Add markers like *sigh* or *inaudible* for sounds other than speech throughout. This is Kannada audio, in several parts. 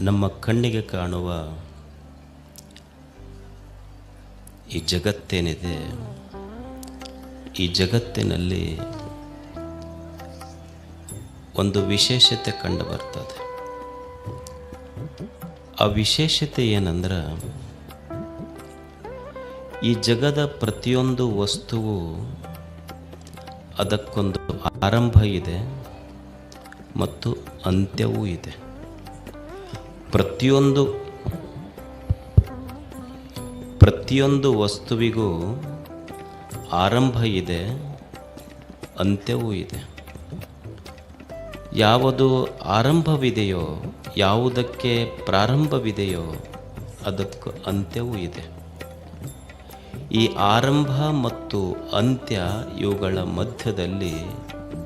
ನಮ್ಮ ಕಣ್ಣಿಗೆ ಕಾಣುವ ಈ ಜಗತ್ತೇನಿದೆ, ಈ ಜಗತ್ತಿನಲ್ಲಿ ಒಂದು ವಿಶೇಷತೆ ಕಂಡು ಬರ್ತದೆ. ಆ ವಿಶೇಷತೆ ಏನಂದ್ರೆ, ಈ ಜಗದ ಪ್ರತಿಯೊಂದು ವಸ್ತುವು ಅದಕ್ಕೊಂದು ಆರಂಭ ಇದೆ ಮತ್ತು ಅಂತ್ಯವೂ ಇದೆ. ಪ್ರತಿಯೊಂದು ಪ್ರತಿಯೊಂದು ವಸ್ತುವಿಗೂ ಆರಂಭ ಇದೆ, ಅಂತ್ಯವೂ ಇದೆ. ಯಾವುದು ಆರಂಭವಿದೆಯೋ, ಯಾವುದಕ್ಕೆ ಪ್ರಾರಂಭವಿದೆಯೋ, ಅದಕ್ಕೆ ಅಂತ್ಯವೂ ಇದೆ. ಈ ಆರಂಭ ಮತ್ತು ಅಂತ್ಯ ಇವುಗಳ ಮಧ್ಯದಲ್ಲಿ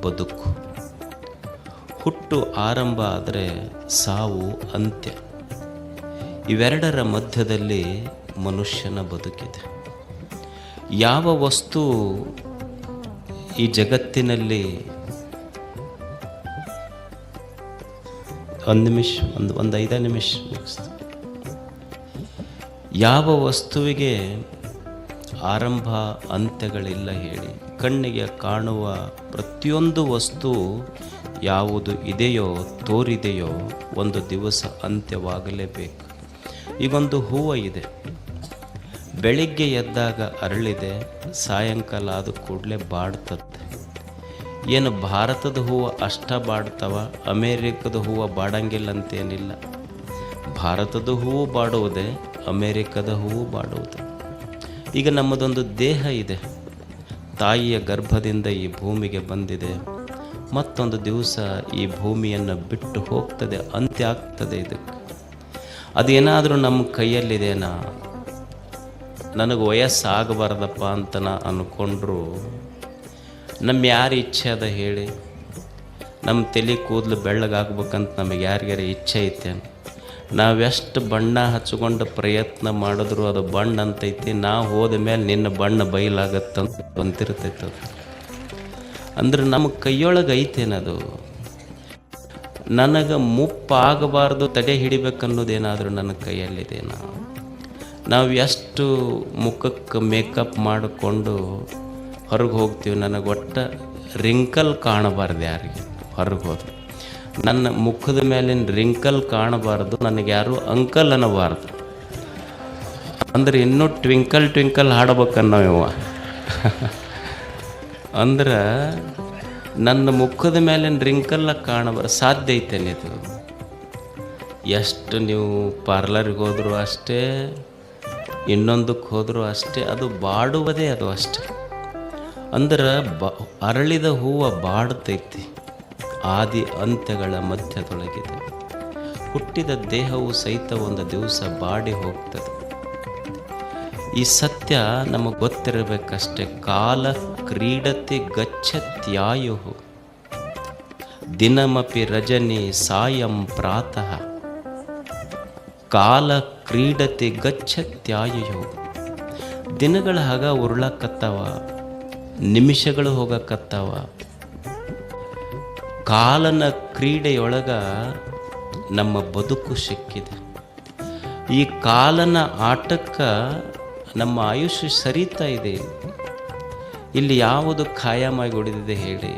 ಬದುಕು. ಹುಟ್ಟು ಆರಂಭ ಆದರೆ ಸಾವು ಅಂತ್ಯ. ಇವೆರಡರ ಮಧ್ಯದಲ್ಲಿ ಮನುಷ್ಯನ ಬದುಕಿದೆ. ಯಾವ ವಸ್ತು ಈ ಜಗತ್ತಿನಲ್ಲಿ ಒಂದು ನಿಮಿಷ, ಒಂದು ಒಂದು ಐದು ನಿಮಿಷ ಮುಗಿಸ್ತು. ಯಾವ ವಸ್ತುವಿಗೆ ಆರಂಭ ಅಂತ್ಯಗಳಿಲ್ಲ ಹೇಳಿ, ಕಣ್ಣಿಗೆ ಕಾಣುವ ಪ್ರತಿಯೊಂದು ವಸ್ತು ಯಾವುದು ಇದೆಯೋ ತೋರಿದೆಯೋ ಒಂದು ದಿವಸ ಅಂತ್ಯವಾಗಲೇಬೇಕು. ಈಗೊಂದು ಹೂವು ಇದೆ. ಬೆಳಿಗ್ಗೆ ಎದ್ದಾಗ ಅರಳಿದೆ, ಸಾಯಂಕಾಲ ಆದ ಕೂಡಲೇ ಬಾಡ್ತದೆ ಏನು ಭಾರತದ ಹೂವು ಅಷ್ಟ ಬಾಡ್ತವ, ಅಮೇರಿಕದ ಹೂವು ಬಾಡಂಗಿಲ್ಲ ಅಂತೇನಿಲ್ಲ ಭಾರತದ ಹೂವು ಬಾಡುವುದೇ, ಅಮೇರಿಕದ ಹೂವು ಬಾಡುವುದು. ಈಗ ನಮ್ಮದೊಂದು ದೇಹ ಇದೆ. ತಾಯಿಯ ಗರ್ಭದಿಂದ ಈ ಭೂಮಿಗೆ ಬಂದಿದೆ. ಮತ್ತೊಂದು ದಿವಸ ಈ ಭೂಮಿಯನ್ನು ಬಿಟ್ಟು ಹೋಗ್ತದೆ ಅಂತ್ಯ ಆಗ್ತದೆ ಇದಕ್ಕೆ. ಅದೇನಾದರೂ ನಮ್ಮ ಕೈಯಲ್ಲಿದೆನಾ ನನಗೆ ವಯಸ್ಸಾಗಬಾರ್ದಪ್ಪ ಅಂತ ನಾ ಅಂದ್ಕೊಂಡ್ರು ನಮ್ಮ ಯಾರ ಇಚ್ಛೆ ಅದ ಹೇಳಿ. ನಮ್ಮ ತಲೆ ಕೂದಲು ಬೆಳ್ಳಗಾಗ್ಬೇಕಂತ ನಮಗೆ ಯಾರಿಗಾರ ಇಚ್ಛೆ ಐತೇನು ನಾವೆಷ್ಟು ಬಣ್ಣ ಹಚ್ಕೊಂಡು ಪ್ರಯತ್ನ ಮಾಡಿದ್ರು ಅದು ಬಣ್ಣ ಅಂತೈತಿ ನಾ ಹೋದ ಮೇಲೆ ನಿನ್ನ ಬಣ್ಣ ಬಯಲಾಗತ್ತಂತ ಅಂತಿರ್ತೈತೆ ಅದು. ಅಂದ್ರೆ ನಮ್ಮ ಕೈಯೊಳಗೆ ಐತೇನದು ನನಗೆ ಮುಪ್ಪಾಗಬಾರ್ದು ತಡೆ ಹಿಡಿಬೇಕನ್ನೋದೇನಾದರೂ ನನ್ನ ಕೈಯಲ್ಲಿದೆನಾ ನಾವು ಎಷ್ಟು ಮುಖಕ್ಕೆ ಮೇಕಪ್ ಮಾಡಿಕೊಂಡು ಹೊರಗೆ ಹೋಗ್ತೀವಿ, ನನಗೆ ಒಟ್ಟ ರಿಂಕಲ್ ಕಾಣಬಾರ್ದು ಯಾರಿಗೆ ಹೊರಗೆ ಹೋದ್ರೆ. ನನ್ನ ಮುಖದ ಮೇಲಿನ ರಿಂಕಲ್ ಕಾಣಬಾರ್ದು, ನನಗೆ ಯಾರು ಅಂಕಲ್ ಅನ್ನಬಾರ್ದು. ಅಂದ್ರೆ ಇನ್ನೂ ಟ್ವಿಂಕಲ್ ಟ್ವಿಂಕಲ್ ಹಾಡಬೇಕನ್ನೋ ಇವ. *laughs* ಅಂದ್ರೆ ನನ್ನ ಮುಖದ ಮೇಲಿನ ರಿಂಕಲ್ಲ ಕಾಣುವ ಸಾಧ್ಯ ಐತೇನೆ ಇದು. ಎಷ್ಟು ನೀವು ಪಾರ್ಲರಿಗೆ ಹೋದರೂ ಅಷ್ಟೇ, ಇನ್ನೊಂದಕ್ಕೆ ಹೋದರೂ ಅಷ್ಟೇ, ಅದು ಬಾಡುವುದೇ ಅದು ಅಷ್ಟೆ. ಅಂದ್ರೆ ಬ, ಅರಳಿದ ಹೂವು ಬಾಡ್ತೈತಿ, ಆದಿ ಅಂತ್ಯಗಳ ಮಧ್ಯದೊಳಗಿದೆ. ಹುಟ್ಟಿದ ದೇಹವು ಸಹಿತ ಒಂದು ದಿವಸ ಬಾಡಿ ಹೋಗ್ತದೆ. ಈ ಸತ್ಯ ನಮಗೆ ಗೊತ್ತಿರಬೇಕಷ್ಟೆ, ಕಾಲ ಕ್ರೀಡತಿ ಗಚ್ಚತ್ಯಾಯು ದಿನಮಪಿ ರಜನೆ ಸಾಯಂ ಪ್ರಾತಃ. ಕಾಲ ಕ್ರೀಡತೆ ಗಚ್ಚತ್ಯಾಯು ದಿನಗಳ ಹಾಗ ಉರುಳಕತ್ತವ, ನಿಮಿಷಗಳು ಹೋಗಕತ್ತವ. ಕಾಲನ ಕ್ರೀಡೆಯೊಳಗ ನಮ್ಮ ಬದುಕು ಸಿಕ್ಕಿದೆ. ಈ ಕಾಲನ ಆಟಕ್ಕ ನಮ್ಮ ಆಯುಷ್ಯ ಸರಿತಾ ಇದೆ. ಇಲ್ಲಿ ಯಾವುದು ಖಾಯಮಾಗಿ ಹೊಡೆದಿದೆ ಹೇಳಿ.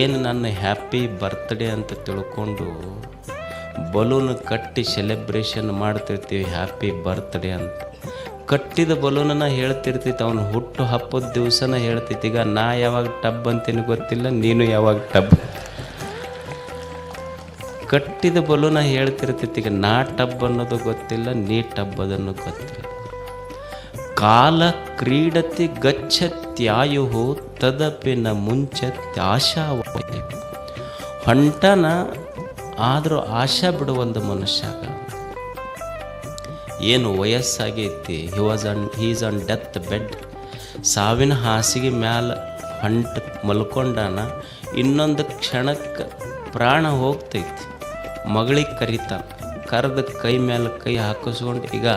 ಏನು ನನ್ನ ಹ್ಯಾಪಿ ಬರ್ತ್ಡೇ ಅಂತ ತಿಳ್ಕೊಂಡು ಬಲೂನ್ ಕಟ್ಟಿ ಸೆಲೆಬ್ರೇಷನ್ ಮಾಡ್ತಿರ್ತೀವಿ ಹ್ಯಾಪಿ ಬರ್ತ್ಡೇ ಅಂತ. ಕಟ್ಟಿದ ಬಲೂನನ್ನ ಹೇಳ್ತಿರ್ತೈತಿ ಅವನು ಹುಟ್ಟು ಹಬ್ಬದ ದಿವಸನ ಹೇಳ್ತೈತಿ ಈಗ ನಾ ಯಾವಾಗ ಟಬ್ ಅಂತೀನಿ ಗೊತ್ತಿಲ್ಲ, ನೀನು ಯಾವಾಗ ಟಬ್? ಕಟ್ಟಿದ ಬಲೂನ ಹೇಳ್ತಿರ್ತೈತಿ ಈಗ ನಾ ಟಬ್ ಅನ್ನೋದು ಗೊತ್ತಿಲ್ಲ, ನೀ ಟಬ್ ಅದನ್ನು ಗೊತ್ತಿಲ್ಲ. ಕಾಲ ಕ್ರೀಡತಿ ಗಚ್ಚತ್ಯಾಯು ತದಪಿನ ಮುಂಚತ್ಯಾಶಾವಾದಿ ಹೊಂಟನ ಆದರೂ ಆಶಾ ಬಿಡುವಂಥ ಮನುಷ್ಯಾಗ ಏನು ವಯಸ್ಸಾಗೈತಿ? He was on his on death bed ಸಾವಿನ ಹಾಸಿಗೆ ಮ್ಯಾಲ ಹೊಂಟ ಮಲ್ಕೊಂಡಾನ ಇನ್ನೊಂದು ಕ್ಷಣಕ್ಕೆ ಪ್ರಾಣ ಹೋಗ್ತೈತಿ. ಮಗಳಿಗೆ ಕರಿತಾನ. ಕರೆದ ಕೈ ಮೇಲೆ ಕೈ ಹಾಕಿಸ್ಕೊಂಡು, ಈಗ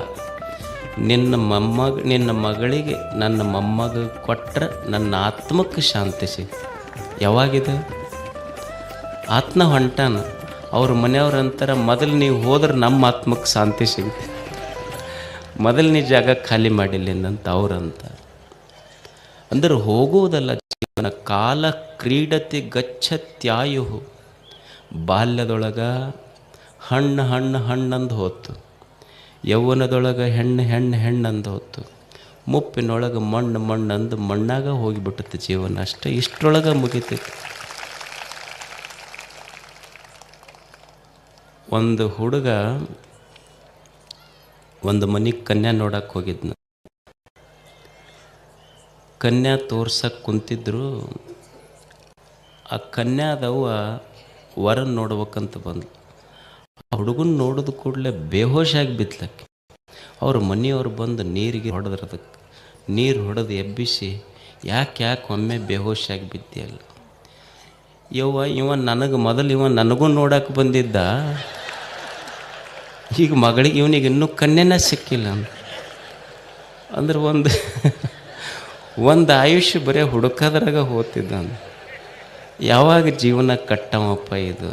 ನಿನ್ನ ಮೊಮ್ಮಗ, ನಿನ್ನ ಮಗಳಿಗೆ, ನನ್ನ ಮೊಮ್ಮಗ ಕೊಟ್ಟರೆ ನನ್ನ ಆತ್ಮಕ್ಕೆ ಶಾಂತಿ ಸಿಗ. ಯಾವಾಗಿದೆ? ಆತ್ಮ ಹೊಂಟಾನ. ಅವ್ರ ಮನೆಯವ್ರು ಅಂತಾರೆ ಮೊದಲು ನೀವು ಹೋದ್ರೆ ನಮ್ಮ ಆತ್ಮಕ್ಕೆ ಶಾಂತಿ ಸಿಗುತ್ತೆ ಮೊದಲು ನೀ ಜಾಗ ಖಾಲಿ ಮಾಡಿಲ್ಲ ಅವ್ರಂತ ಅಂದ್ರೆ ಹೋಗುವುದಲ್ಲ ಜೀವನ, ಕಾಲ ಕ್ರೀಡತಿ ಗಚ್ಚತ್ಯಾಯು ಬಾಲ್ಯದೊಳಗ ಹಣ್ಣು ಹಣ್ಣು ಹಣ್ಣಂದು ಹೋತು. ಯೌವನದೊಳಗೆ ಹೆಣ್ಣು ಹೆಣ್ಣು ಹೆಣ್ಣಂದು ಹೊತ್ತು. ಮುಪ್ಪಿನೊಳಗೆ ಮಣ್ಣು ಮಣ್ಣು ಅಂದು ಮಣ್ಣಾಗ ಹೋಗಿಬಿಟ್ಟುತ್ತೆ ಜೀವನ. ಅಷ್ಟೇ ಇಷ್ಟರೊಳಗೆ ಮುಗಿತೈತಿ. ಒಂದು ಹುಡುಗ ಒಂದು ಮನೆಗೆ ಕನ್ಯಾ ನೋಡಕ್ಕೆ ಹೋಗಿದ್ನ. ಕನ್ಯಾ ತೋರ್ಸಕ್ಕೆ ಕುಂತಿದ್ರು. ಆ ಕನ್ಯಾದವ್ವ ವರನ್ ನೋಡ್ಬೇಕಂತ ಬಂದ್ಲು. ಆ ನೋಡಿದ ಕೂಡಲೇ ಬೇಹೋಶಾಗಿ ಬಿತ್ತಲಕ್ಕೆ ಅವ್ರ ಮನೆಯವ್ರು ಬಂದು ನೀರಿಗೆ ಹೊಡೆದ್ರದಕ್ಕೆ ನೀರು ಹೊಡೆದು ಎಬ್ಬಿಸಿ, ಯಾಕೆ ಯಾಕೆ ಒಮ್ಮೆ ಬೇಹೋಶಾಗಿ ಬಿದ್ದಿಯಲ್ಲ? ಯವ್ವ, ಇವ ನನಗೆ ಮೊದಲು ಇವ ನನಗೂ ನೋಡಕ್ಕೆ ಬಂದಿದ್ದ. ಈಗ ಮಗಳಿಗೆ ಇವನಿಗೆ ಇನ್ನೂ ಕನ್ಯೆನೇ ಸಿಕ್ಕಿಲ್ಲ ಅಂದ್ರೆ ಒಂದು ಒಂದು ಆಯುಷ್ಯ ಬರೀ ಹುಡುಕದ್ರಾಗ ಹೋಗ್ತಿದ್ದ ಯಾವಾಗ ಜೀವನ ಕಟ್ಟವಪ್ಪ ಇದು?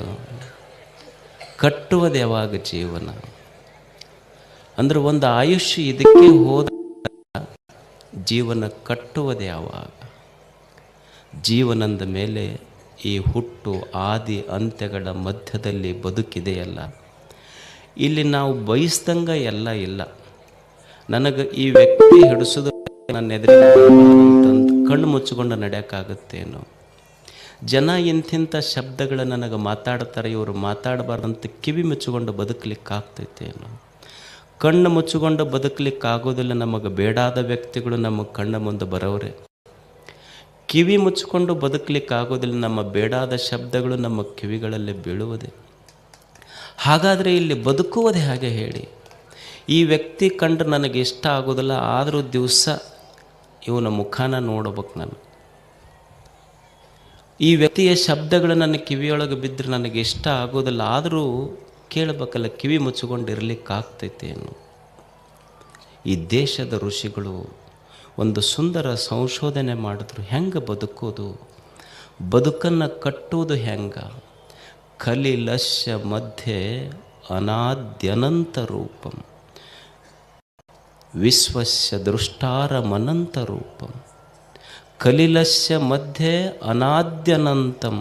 ಕಟ್ಟುವುದು ಯಾವಾಗ ಜೀವನ. ಅಂದ್ರೆ ಒಂದು ಆಯುಷ್ಯ ಇದಕ್ಕೆ ಹೋದ ಜೀವನ ಕಟ್ಟುವುದು ಯಾವಾಗ ಜೀವನದ ಮೇಲೆ ಈ ಹುಟ್ಟು ಆದಿ ಅಂತ್ಯಗಳ ಮಧ್ಯದಲ್ಲಿ ಬದುಕಿದೆಯಲ್ಲ. ಇಲ್ಲಿ ನಾವು ಬಯಸ್ದಂಗ ಎಲ್ಲ ಇಲ್ಲ. ನನಗೆ ಈ ವ್ಯಕ್ತಿ ಹಿಡಿಸೋದು ನನ್ನ ಎದುರಿಗೆ ಕಣ್ಣು ಮುಚ್ಚಿಕೊಂಡು ನಡೆಯೋಕ್ಕಾಗುತ್ತೇನೋ. ಜನ ಇಂತಿಂಥ ಶಬ್ದಗಳು ನನಗೆ ಮಾತಾಡ್ತಾರೆ, ಇವರು ಮಾತಾಡಬಾರ್ದಂತ ಕಿವಿ ಮುಚ್ಚಿಕೊಂಡು ಬದುಕಲಿಕ್ಕಾಗ್ತೈತೇನೋ ಕಣ್ಣು ಮುಚ್ಚಿಕೊಂಡು ಬದುಕಲಿಕ್ಕಾಗೋದಿಲ್ಲ, ನಮಗೆ ಬೇಡಾದ ವ್ಯಕ್ತಿಗಳು ನಮ್ಮ ಕಣ್ಣ ಮುಂದೆ ಬರೋರೆ ಕಿವಿ ಮುಚ್ಚಿಕೊಂಡು ಬದುಕಲಿಕ್ಕಾಗೋದಿಲ್ಲ, ನಮ್ಮ ಬೇಡಾದ ಶಬ್ದಗಳು ನಮ್ಮ ಕಿವಿಗಳಲ್ಲಿ ಬೀಳುವುದೇ. ಹಾಗಾದರೆ ಇಲ್ಲಿ ಬದುಕುವುದೇ ಹಾಗೆ ಹೇಳಿ. ಈ ವ್ಯಕ್ತಿ ಕಂಡು ನನಗೆ ಇಷ್ಟ ಆಗೋದಿಲ್ಲ, ಆದರೂ ದಿವಸ ಇವನ ಮುಖಾನ ನೋಡ್ಬೇಕು ನಾನು. ಈ ವ್ಯಕ್ತಿಯ ಶಬ್ದಗಳು ನನ್ನ ಕಿವಿಯೊಳಗೆ ಬಿದ್ದರೆ ನನಗೆ ಇಷ್ಟ ಆಗೋದಿಲ್ಲ. ಆದರೂ ಕೇಳಬೇಕಲ್ಲ, ಕಿವಿ ಮುಚ್ಚಿಕೊಂಡು ಇರಲಿಕ್ಕಾಗ್ತೈತೇನು ಈ ದೇಶದ ಋಷಿಗಳು ಒಂದು ಸುಂದರ ಸಂಶೋಧನೆ ಮಾಡಿದ್ರು. ಹೆಂಗೆ ಬದುಕೋದು? ಬದುಕನ್ನು ಕಟ್ಟುವುದು ಹೆಂಗ? ಕಲಿಲಸ್ಯ ಮಧ್ಯೆ, ಅನಾದ್ಯನಂತ ರೂಪಂ. ವಿಶ್ವಸ್ಯ, ದೃಷ್ಟಾರಮನಂತ ರೂಪಂ. ಕಲಿಲಸ್ಯ ಮಧ್ಯೆ ಅನಾದ್ಯನಂತಂ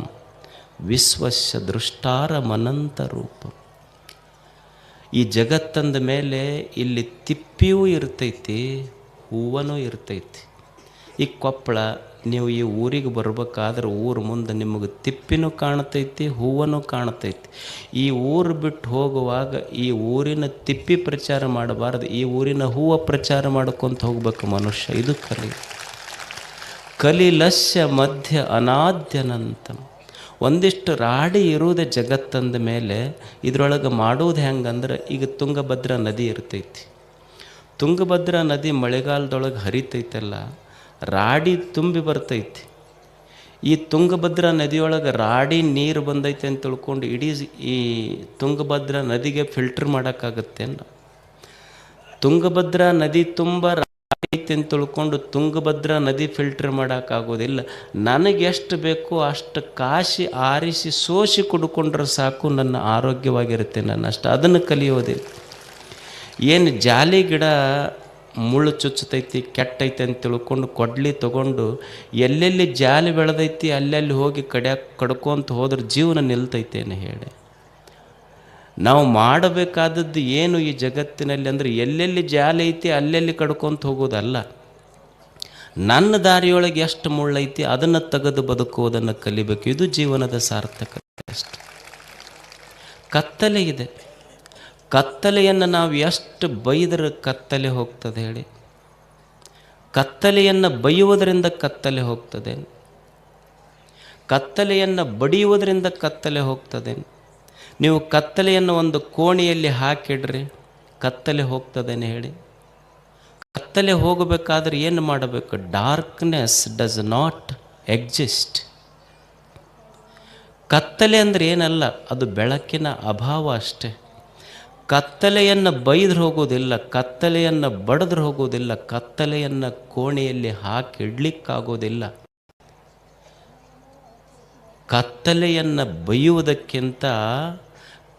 ವಿಶ್ವಸ್ಯ ದೃಷ್ಟಾರಮನಂತ ರೂಪ ಈ ಜಗತ್ತಂದ ಮೇಲೆ ಇಲ್ಲಿ ತಿಪ್ಪಿಯೂ ಇರ್ತೈತಿ, ಹೂವನೂ ಇರ್ತೈತಿ. ಈ ಕೊಪ್ಪಳ, ನೀವು ಈ ಊರಿಗೆ ಬರ್ಬೇಕಾದ್ರೆ ಊರು ಮುಂದೆ ನಿಮಗೆ ತಿಪ್ಪಿನೂ ಕಾಣ್ತೈತಿ, ಹೂವನೂ ಕಾಣ್ತೈತಿ. ಈ ಊರು ಬಿಟ್ಟು ಹೋಗುವಾಗ ಈ ಊರಿನ ತಿಪ್ಪಿ ಪ್ರಚಾರ ಮಾಡಬಾರ್ದು, ಈ ಊರಿನ ಹೂವು ಪ್ರಚಾರ ಮಾಡ್ಕೊತ ಹೋಗ್ಬೇಕು ಮನುಷ್ಯ. ಇದು ಕಲಿ. ಕಲಿಲಸ್ಯ ಮಧ್ಯ ಅನಾದ್ಯನಂತಂ ಒಂದಿಷ್ಟು ರಾಡಿ ಇರುವುದೇ ಜಗತ್ತಂದ ಮೇಲೆ, ಇದರೊಳಗೆ ಮಾಡೋದು ಹೆಂಗಂದ್ರೆ ಈಗ ತುಂಗಭದ್ರಾ ನದಿ ಇರ್ತೈತಿ. ತುಂಗಭದ್ರಾ ನದಿ ಮಳೆಗಾಲದೊಳಗೆ ಹರಿತೈತಲ್ಲ, ರಾಡಿ ತುಂಬಿ ಬರ್ತೈತಿ. ಈ ತುಂಗಭದ್ರಾ ನದಿಯೊಳಗೆ ರಾಡಿ ನೀರು ಬಂದೈತೆ ಅಂತ ತಿಳ್ಕೊಂಡು ಇಡೀ ಈ ತುಂಗಭದ್ರಾ ನದಿಗೆ ಫಿಲ್ಟರ್ ಮಾಡೋಕ್ಕಾಗತ್ತೇನು ತುಂಗಭದ್ರಾ ನದಿ ತುಂಬ ಐತೆ ಅಂತ ತಿಳ್ಕೊಂಡು ತುಂಗಭದ್ರಾ ನದಿ ಫಿಲ್ಟರ್ ಮಾಡೋಕ್ಕಾಗೋದಿಲ್ಲ. ನನಗೆ ಎಷ್ಟು ಬೇಕೋ ಅಷ್ಟು ಕಾಶಿ ಆರಿಸಿ ಸೋಸಿ ಕುಡ್ಕೊಂಡ್ರೆ ಸಾಕು, ನನ್ನ ಆರೋಗ್ಯವಾಗಿರುತ್ತೆ ನನ್ನ ಅಷ್ಟು. ಅದನ್ನು ಕಲಿಯೋದಿಲ್ಲ. ಏನು ಜಾಲಿ ಗಿಡ ಮುಳ್ಳು ಚುಚ್ಚತೈತಿ, ಕೆಟ್ಟೈತೆ ಅಂತ ತಿಳ್ಕೊಂಡು ಕೊಡ್ಲಿ ತೊಗೊಂಡು ಎಲ್ಲೆಲ್ಲಿ ಜಾಲಿ ಬೆಳೆದೈತಿ, ಅಲ್ಲೆಲ್ಲಿ ಹೋಗಿ ಕಡ್ಯಾಕ ಕಡ್ಕೊಂತ ಹೋದ್ರೆ ಜೀವನ ನಿಲ್ತೈತೇನೆ ಹೇಳಿ. ನಾವು ಮಾಡಬೇಕಾದದ್ದು ಏನು ಈ ಜಗತ್ತಿನಲ್ಲಿ ಅಂದರೆ ಎಲ್ಲೆಲ್ಲಿ ಜಾಲ ಐತಿ ಅಲ್ಲೆಲ್ಲಿ ಕಡ್ಕೊಂತ ಹೋಗೋದಲ್ಲ. ನನ್ನ ದಾರಿಯೊಳಗೆ ಎಷ್ಟು ಮುಳ್ಳೈತಿ ಅದನ್ನು ತೆಗೆದು ಬದುಕುವುದನ್ನು ಕಲಿಬೇಕು. ಇದು ಜೀವನದ ಸಾರ್ಥಕತೆ ಅಷ್ಟು. ಕತ್ತಲೆ ಇದೆ. ಕತ್ತಲೆಯನ್ನು ನಾವು ಎಷ್ಟು ಬೈದರೆ ಕತ್ತಲೆ ಹೋಗ್ತದೆ ಹೇಳಿ. ಕತ್ತಲೆಯನ್ನು ಬೈಯುವುದರಿಂದ ಕತ್ತಲೆ ಹೋಗ್ತದೆ. ಕತ್ತಲೆಯನ್ನು ಬಡಿಯುವುದರಿಂದ ಕತ್ತಲೆ ಹೋಗ್ತದೆ. ನೀವು ಕತ್ತಲೆಯನ್ನು ಒಂದು ಕೋಣೆಯಲ್ಲಿ ಹಾಕಿಡ್ರಿ, ಕತ್ತಲೆ ಹೋಗ್ತದೇನೆ ಹೇಳಿ. ಕತ್ತಲೆ ಹೋಗಬೇಕಾದ್ರೆ ಏನು ಮಾಡಬೇಕು? ಡಾರ್ಕ್ನೆಸ್ ಡಸ್ ನಾಟ್ ಎಕ್ಸಿಸ್ಟ್ ಕತ್ತಲೆ ಅಂದರೆ ಏನಲ್ಲ, ಅದು ಬೆಳಕಿನ ಅಭಾವ ಅಷ್ಟೇ. ಕತ್ತಲೆಯನ್ನು ಬೈದ್ರೆ ಹೋಗೋದಿಲ್ಲ, ಕತ್ತಲೆಯನ್ನು ಬಡದ್ರೆ ಹೋಗೋದಿಲ್ಲ, ಕತ್ತಲೆಯನ್ನು ಕೋಣೆಯಲ್ಲಿ ಹಾಕಿಡ್ಲಿಕ್ಕಾಗೋದಿಲ್ಲ. ಕತ್ತಲೆಯನ್ನು ಬೈಯುವುದಕ್ಕಿಂತ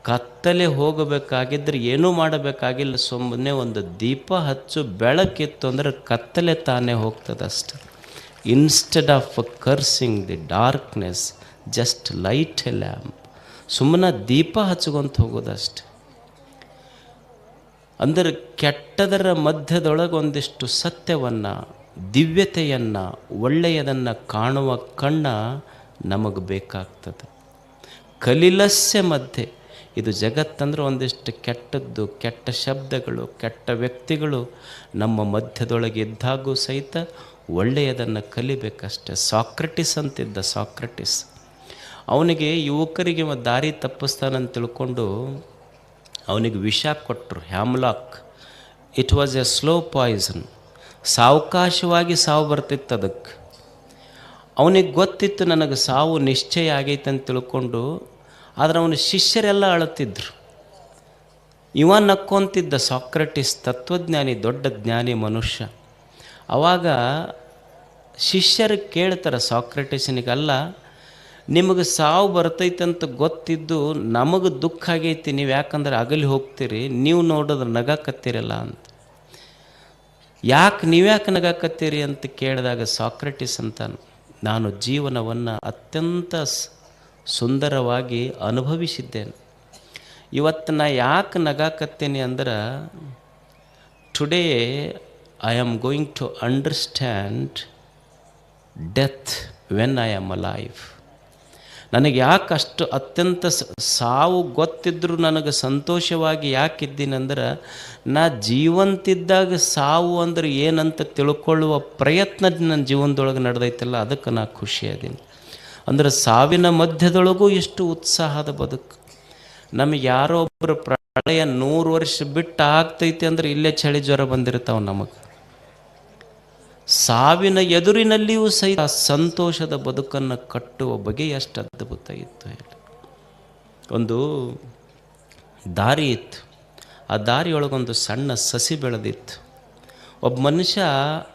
ಕತ್ತಲೆ ಹೋಗಬೇಕಾಗಿದ್ದರೆ ಏನೂ ಮಾಡಬೇಕಾಗಿಲ್ಲ. ಸುಮ್ಮನೆ ಒಂದು ದೀಪ ಹಚ್ಚು, ಬೆಳಕಿತ್ತು ಅಂದರೆ ಕತ್ತಲೆ ತಾನೇ ಹೋಗ್ತದಷ್ಟೆ. Instead of cursing the darkness just light a lamp ಸುಮ್ಮನೆ ದೀಪ ಹಚ್ಕೊಂತ ಹೋಗೋದಷ್ಟೆ. ಅಂದರೆ ಕೆಟ್ಟದರ ಮಧ್ಯದೊಳಗೆ ಒಂದಿಷ್ಟು ಸತ್ಯವನ್ನು, ದಿವ್ಯತೆಯನ್ನು, ಒಳ್ಳೆಯದನ್ನು ಕಾಣುವ ಕಣ್ಣ ನಮಗೆ ಬೇಕಾಗ್ತದೆ. ಕಲಿಲಸ್ಯ ಮಧ್ಯೆ ಇದು ಜಗತ್ತಂದ್ರೆ ಒಂದಿಷ್ಟು ಕೆಟ್ಟದ್ದು, ಕೆಟ್ಟ ಶಬ್ದಗಳು, ಕೆಟ್ಟ ವ್ಯಕ್ತಿಗಳು ನಮ್ಮ ಮಧ್ಯದೊಳಗೆ ಇದ್ದಾಗೂ ಸಹಿತ ಒಳ್ಳೆಯದನ್ನು ಕಲಿಬೇಕಷ್ಟೆ. ಸಾಕ್ರಟಿಸ್ ಅಂತಿದ್ದ ಸಾಕ್ರೆಟಿಸ್. ಅವನಿಗೆ ಯುವಕರಿಗೆ ದಾರಿ ತಪ್ಪಿಸ್ತಾನಂತ ತಿಳ್ಕೊಂಡು ಅವನಿಗೆ ವಿಷ ಕೊಟ್ಟರು, hemlock. It was a slow poison ಸಾವಕಾಶವಾಗಿ ಸಾವು ಬರ್ತಿತ್ತು ಅದಕ್ಕೆ. ಅವನಿಗೆ ಗೊತ್ತಿತ್ತು ನನಗೆ ಸಾವು ನಿಶ್ಚಯ ಆಗೈತೆ ಅಂತ ತಿಳ್ಕೊಂಡು ಆದರೆ ಅವನು ಶಿಷ್ಯರೆಲ್ಲ ಅಳುತ್ತಿದ್ದರು ಇವ ನಕ್ಕೊಂತಿದ್ದ ಸಾಕ್ರೆಟಿಸ್ ತತ್ವಜ್ಞಾನಿ, ದೊಡ್ಡ ಜ್ಞಾನಿ ಮನುಷ್ಯ. ಅವಾಗ ಶಿಷ್ಯರು ಕೇಳ್ತಾರೆ ಸಾಕ್ರೆಟಿಸನಿಗಲ್ಲ, ನಿಮಗೆ ಸಾವು ಬರ್ತೈತಂತ ಗೊತ್ತಿದ್ದು ನಮಗೆ ದುಃಖ ಆಗೈತಿ, ನೀವು ಯಾಕಂದ್ರೆ ಅಗಲಿ ಹೋಗ್ತೀರಿ, ನೀವು ನೋಡಿದ್ರೆ ನಗಾಕತ್ತೀರಲ್ಲ ಅಂತ. ಯಾಕೆ ನೀವ್ಯಾಕೆ ನಗಾಕತ್ತೀರಿ ಅಂತ ಕೇಳಿದಾಗ ಸಾಕ್ರೆಟಿಸ್ ಅಂತ ನಾನು ಜೀವನವನ್ನು ಅತ್ಯಂತ ಸುಂದರವಾಗಿ ಅನುಭವಿಸಿದ್ದೇನೆ. ಇವತ್ತು ನಾ ಯಾಕೆ ನಗಾಕತ್ತೇನೆ ಅಂದ್ರೆ today I am going to understand death when I am alive ನನಗೆ ಯಾಕೆ ಅಷ್ಟು ಅತ್ಯಂತ ಸಾವು ಗೊತ್ತಿದ್ದರೂ ನನಗೆ ಸಂತೋಷವಾಗಿ ಯಾಕಿದ್ದೀನಿ ಅಂದ್ರೆ, ನಾ ಜೀವಂತಿದ್ದಾಗ ಸಾವು ಅಂದ್ರೆ ಏನಂತ ತಿಳ್ಕೊಳ್ಳುವ ಪ್ರಯತ್ನ ನನ್ನ ಜೀವನದೊಳಗೆ ನಡೆದೈತಲ್ಲ, ಅದಕ್ಕೆ ನಾ ಖುಷಿಯಾದೀನಿ ಅಂದ್ರೆ ಸಾವಿನ ಮಧ್ಯದೊಳಗೂ ಎಷ್ಟು ಉತ್ಸಾಹದ ಬದುಕು. ನಮಗೆ ಯಾರೋ ಒಬ್ಬರು ಪ್ರಳಯ ನೂರು ವರ್ಷ ಬಿಟ್ಟು ಆಗ್ತೈತೆ ಅಂದ್ರೆ ಇಲ್ಲೇ ಚಳಿ ಜ್ವರ ಬಂದಿರ್ತಾವೆ ನಮಗೆ. ಸಾವಿನ ಎದುರಿನಲ್ಲಿಯೂ ಸಹಿತ ಸಂತೋಷದ ಬದುಕನ್ನು ಕಟ್ಟುವ ಬಗ್ಗೆ ಎಷ್ಟು ಅದ್ಭುತ ಇತ್ತು ಹೇಳಿ. ಒಂದು ದಾರಿ ಇತ್ತು. ಆ ದಾರಿಯೊಳಗೊಂದು ಸಣ್ಣ ಸಸಿ ಬೆಳೆದಿತ್ತು. ಒಬ್ಬ ಮನುಷ್ಯ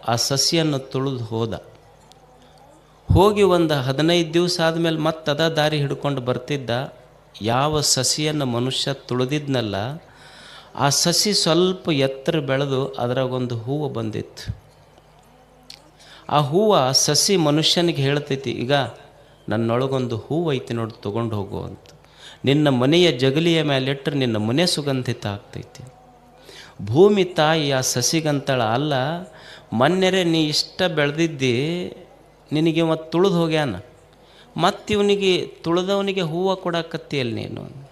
ಆ ಸಸಿಯನ್ನು ತುಳಿದು ಹೋದ. ಹೋಗಿ ಒಂದು ಹದಿನೈದು ದಿವಸ ಆದಮೇಲೆ ಮತ್ತೆ ಅದ ದಾರಿ ಹಿಡ್ಕೊಂಡು ಬರ್ತಿದ್ದ, ಯಾವ ಸಸಿಯನ್ನು ಮನುಷ್ಯ ತುಳಿದಿದ್ನಲ್ಲ, ಆ ಸಸಿ ಸ್ವಲ್ಪ ಎತ್ತರ ಬೆಳೆದು ಅದರಾಗೊಂದು ಹೂವು ಬಂದಿತ್ತು. ಆ ಹೂವು ಸಸಿ ಮನುಷ್ಯನಿಗೆ ಹೇಳ್ತೈತಿ, ಈಗ ನನ್ನೊಳಗೊಂದು ಹೂವು ಐತಿ ನೋಡಿ, ತೊಗೊಂಡು ಹೋಗು ಅಂತ. ನಿನ್ನ ಮನೆಯ ಜಗಲಿಯ ಮೇಲಿಟ್ಟರೆ ನಿನ್ನ ಮನೆ ಸುಗಂಧಿತ ಆಗ್ತೈತಿ. ಭೂಮಿ ತಾಯಿ ಆ ಸಸಿಗಂತಳ, ಅಲ್ಲ, ಮೊನ್ನೆರೆ ನೀ ಇಷ್ಟ ಬೆಳೆದಿದ್ದಿ ನಿನಗೆ ಮತ್ತು ತುಳಿದು ಹೋಗ್ಯಾನ? ಮತ್ತು ಇವನಿಗೆ ತುಳಿದವನಿಗೆ ಹೂವು ಕೊಡಕತ್ತಿಯಲ್ಲಿ ನೀನು?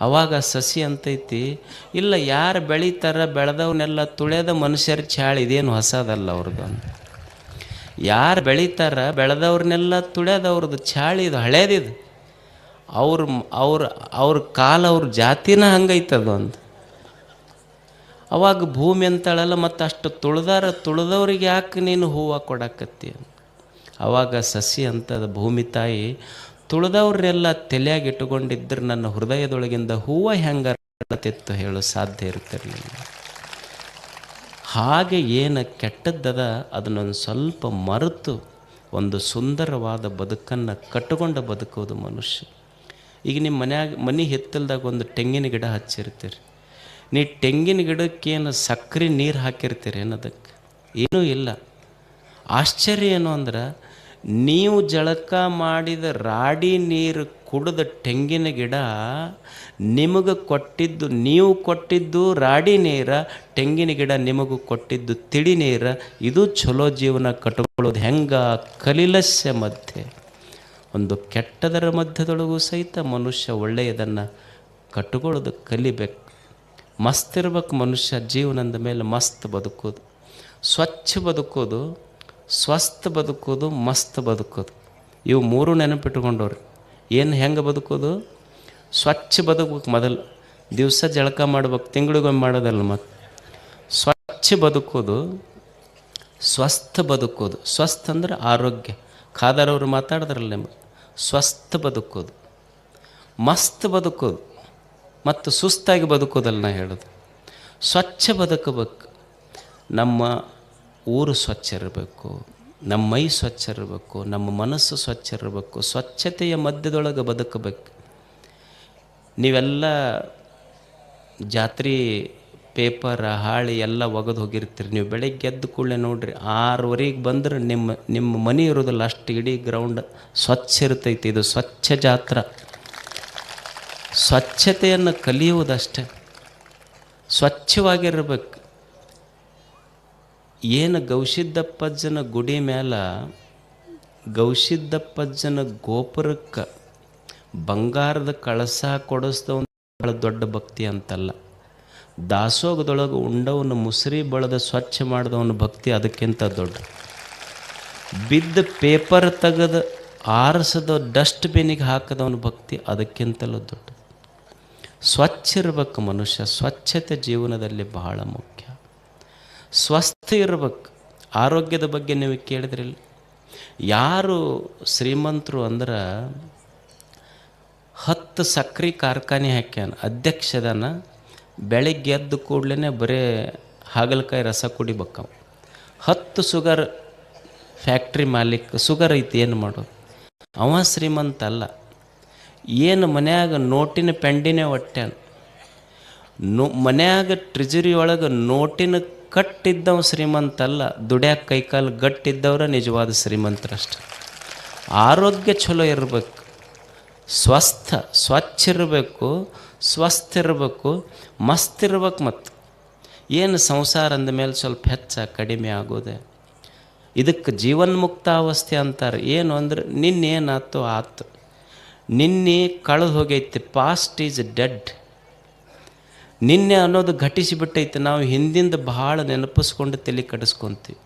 ಅವಾಗ ಸಸಿ ಅಂತೈತಿ, ಇಲ್ಲ ಯಾರು ಬೆಳೀತಾರ ಬೆಳೆದವನ್ನೆಲ್ಲ ತುಳಿಯದ ಮನುಷ್ಯರ ಚಾಳ ಇದೇನು ಹೊಸದಲ್ಲ ಅವ್ರದ್ದು ಯಾರು ಬೆಳೀತಾರ ಬೆಳೆದವ್ರನ್ನೆಲ್ಲ ತುಳಿಯೋದವ್ರದ್ದು ಚಾಳಿ ಇದು ಹಳೇದಿದು. ಅವ್ರ ಅವ್ರ ಅವ್ರ ಕಾಲ ಅವ್ರ ಜಾತಿನ ಹಂಗೈತದು ಅಂತ ಅವಾಗ ಭೂಮಿ ಅಂತಾಳಲ್ಲ ಮತ್ತು ಅಷ್ಟು ತುಳಿದಾರ ತುಳಿದವ್ರಿಗೆ ಯಾಕೆ ನೀನು ಹೂವು ಕೊಡಕತ್ತಿ ಅವಾಗ ಸಸಿ ಅಂತದ ಭೂಮಿ ತಾಯಿ ತುಳಿದವ್ರೆಲ್ಲ ತಲೆಯಾಗಿ ಇಟ್ಟುಕೊಂಡಿದ್ರೆ, ನನ್ನ ಹೃದಯದೊಳಗಿಂದ ಹೂವು ಹೆಂಗೆ ಹೇಳೋ ಹೇಳು ಸಾಧ್ಯ ಇರ್ತಿರಲಿಲ್ಲ ಹಾಗೆ ಏನು ಕೆಟ್ಟದ್ದದ, ಅದನ್ನೊಂದು ಸ್ವಲ್ಪ ಮರೆತು ಒಂದು ಸುಂದರವಾದ ಬದುಕನ್ನು ಕಟ್ಟಿಕೊಂಡು ಬದುಕೋದು ಮನುಷ್ಯ. ಈಗ ನಿಮ್ಮ ಮನ್ಯಾಗ, ಮನೆ ಹಿತ್ತಲ್ದಾಗ ಒಂದು ತೆಂಗಿನ ಗಿಡ ಹಚ್ಚಿರ್ತೀರಿ. ನೀ ತೆಂಗಿನ ಗಿಡಕ್ಕೇನು ಸಕ್ಕರೆ ನೀರು ಹಾಕಿರ್ತೀರಿ ಏನದಕ್ಕೆ ಏನೂ ಇಲ್ಲ. ಆಶ್ಚರ್ಯ ಏನು ಅಂದ್ರೆ ನೀವು ಜಳಕ ಮಾಡಿದ ರಾಡಿ ನೀರು ಕುಡಿದ ತೆಂಗಿನ ಗಿಡ ನಿಮಗೆ ಕೊಟ್ಟಿದ್ದು, ನೀವು ಕೊಟ್ಟಿದ್ದು ರಾಡಿ ನೀರ, ತೆಂಗಿನ ಗಿಡ ನಿಮಗೂ ಕೊಟ್ಟಿದ್ದು ತಿಳಿ ನೀರ, ಇದು ಚಲೋ ಜೀವನ ಕಟ್ಕೊಳ್ಳೋದು. ಹೆಂಗ? ಕಲಿಲಸ್ಯ ಮಧ್ಯೆ. ಒಂದು ಕೆಟ್ಟದರ ಮಧ್ಯದೊಳಗೂ ಸಹಿತ ಮನುಷ್ಯ ಒಳ್ಳೆಯದನ್ನು ಕಟ್ಕೊಳ್ಳೋದು ಕಲಿಬೇಕು. ಮಸ್ತ್ ಇರ್ಬೇಕು ಮನುಷ್ಯ, ಜೀವನದ ಮೇಲೆ ಮಸ್ತ್ ಬದುಕೋದು. ಸ್ವಚ್ಛ ಬದುಕೋದು ಸ್ವಸ್ಥ ಬದುಕೋದು ಮಸ್ತ್ ಬದುಕೋದು ಇವು ಮೂರು ನೆನಪಿಟ್ಕೊಂಡವ್ರಿ ಏನು ಹೆಂಗೆ ಬದುಕೋದು ಸ್ವಚ್ಛ ಬದುಕಬೇಕು ಮೊದಲು ದಿವಸ ಜಳಕ ಮಾಡ್ಬೇಕು, ತಿಂಗಳಿಗೊಮ್ಮೆ ಮಾಡೋದಲ್ಲ ಮತ್ತು ಸ್ವಚ್ಛ ಬದುಕೋದು ಸ್ವಸ್ಥ ಬದುಕೋದು ಸ್ವಸ್ಥ ಅಂದ್ರೆ ಆರೋಗ್ಯ. ಖಾದರವರು ಮಾತಾಡಿದ್ರಲ್ಲ ನಿಮಗೆ? ಸ್ವಸ್ಥ ಬದುಕೋದು ಮಸ್ತ್ ಬದುಕೋದು ಮತ್ತು ಸುಸ್ತಾಗಿ ಬದುಕೋದಲ್ಲ ನಾ ಹೇಳೋದು. ಸ್ವಚ್ಛ ಬದುಕಬೇಕು. ನಮ್ಮ ಊರು ಸ್ವಚ್ಛ ಇರಬೇಕು, ನಮ್ಮ ಮೈ ಸ್ವಚ್ಛ ಇರಬೇಕು, ನಮ್ಮ ಮನಸ್ಸು ಸ್ವಚ್ಛ ಇರಬೇಕು, ಸ್ವಚ್ಛತೆಯ ಮಧ್ಯದೊಳಗೆ ಬದುಕಬೇಕು. ನೀವೆಲ್ಲ ಜಾತ್ರೆ ಪೇಪರ್, ಹಾಳಿ ಎಲ್ಲ ಒಗೆದು ಹೋಗಿರ್ತೀರಿ. ನೀವು ಬೆಳಗ್ಗೆ ಎದ್ದು ಕೂಡಲೇ ನೋಡ್ರಿ, ಆರುವರೆಗೆ ಬಂದ್ರೆ ನಿಮ್ಮ ನಿಮ್ಮ ಮನೆ ಇರೋದಿಲ್ಲ, ಅಷ್ಟು ಇಡೀ ಗ್ರೌಂಡ್ ಸ್ವಚ್ಛ ಇರ್ತೈತಿ. ಇದು ಸ್ವಚ್ಛ ಜಾತ್ರ. ಸ್ವಚ್ಛತೆಯನ್ನು ಕಲಿಯುವುದಷ್ಟೇ. ಸ್ವಚ್ಛವಾಗಿರ್ಬೇಕು. ಏನು ಗೌಶಿದ್ದಪ್ಪಜ್ಜನ ಗುಡಿ ಮೇಲೆ ಗೌಶಿದ್ದಪ್ಪಜ್ಜನ ಗೋಪುರಕ್ಕೆ ಬಂಗಾರದ ಕಳಸ ಕೊಡಿಸ್ದವ ಭಾಳ ದೊಡ್ಡ ಭಕ್ತಿ ಅಂತಲ್ಲ. ದಾಸೋಗದೊಳಗೆ ಉಂಡವನು ಮುಸ್ರಿ ಬಳದ ಸ್ವಚ್ಛ ಮಾಡಿದವನ ಭಕ್ತಿ ಅದಕ್ಕಿಂತ ದೊಡ್ಡ. ಬಿದ್ದ ಪೇಪರ್ ತೆಗೆದು ಆರಿಸದ ಡಸ್ಟ್ಬಿನ್ನಿಗೆ ಹಾಕದವನ ಭಕ್ತಿ ಅದಕ್ಕಿಂತಲೂ ದೊಡ್ಡ. ಸ್ವಚ್ಛ ಇರ್ಬೇಕು ಮನುಷ್ಯ, ಸ್ವಚ್ಛತೆ ಜೀವನದಲ್ಲಿ ಬಹಳ ಮುಖ್ಯ. ಸ್ವಸ್ಥ ಇರ್ಬೇಕು. ಆರೋಗ್ಯದ ಬಗ್ಗೆ ನೀವು ಕೇಳಿದ್ರಿಲ್ಲ. ಯಾರು ಶ್ರೀಮಂತರು ಅಂದ್ರೆ ಹತ್ತು ಸಕ್ರೆ ಕಾರ್ಖಾನೆ ಹಾಕ್ಯಾನ ಅಧ್ಯಕ್ಷದನ ಬೆಳಿಗ್ಗೆ ಎದ್ದು ಕೂಡಲೇ ಬರೀ ಹಾಗಲಕಾಯಿ ರಸ ಕುಡಿಬೇಕವು ಹತ್ತು ಸುಗರ್ ಫ್ಯಾಕ್ಟ್ರಿ ಮಾಲೀಕ ಸುಗರ್ ಐತಿ ಏನು ಮಾಡೋದು? ಅವ ಶ್ರೀಮಂತ ಅಲ್ಲ. ಏನು ಮನ್ಯಾಗ ನೋಟಿನ ಪೆಂಡಿನೇ ಒಟ್ಟ್ಯಾನ ನೋ ಮನ್ಯಾಗ ಟ್ರಿಜರಿ ಒಳಗೆ ನೋಟಿನ ಕಟ್ಟಿದ್ದವ ಶ್ರೀಮಂತ ಅಲ್ಲ ದುಡ್ಯಾಕ ಕೈಕಾಲು ಗಟ್ಟಿದ್ದವ್ರ ನಿಜವಾದ ಶ್ರೀಮಂತರಷ್ಟೆ. ಆರೋಗ್ಯ ಚಲೋ ಇರಬೇಕು, ಸ್ವಸ್ಥ, ಸ್ವಚ್ಛ ಇರಬೇಕು, ಸ್ವಸ್ಥ ಇರಬೇಕು, ಮಸ್ತ್ ಇರ್ಬೇಕು ಮತ್ತು ಏನು ಸಂಸಾರ ಅಂದ ಮೇಲೆ ಸ್ವಲ್ಪ ಹೆಚ್ಚ ಕಡಿಮೆ ಆಗೋದೆ? ಇದಕ್ಕೆ ಜೀವನ್ಮುಕ್ತಾವಸ್ಥೆ ಅಂತಾರೆ, ಏನು ಅಂದ್ರೆ ನಿನ್ನೇನಾಯ್ತು ಆತು. ನಿನ್ನೆ ಕಳೆದು ಹೋಗೈತಿ ಪಾಸ್ಟ್ ಈಸ್ ಡೆಡ್ ನಿನ್ನೆ ಅನ್ನೋದು ಘಟಿಸಿಬಿಟ್ಟೈತೆ ನಾವು ಹಿಂದಿಂದ ಬಹಳ ನೆನಪಿಸ್ಕೊಂಡು ತಲೆ ಕಡಿಸ್ಕೊತೀವಿ.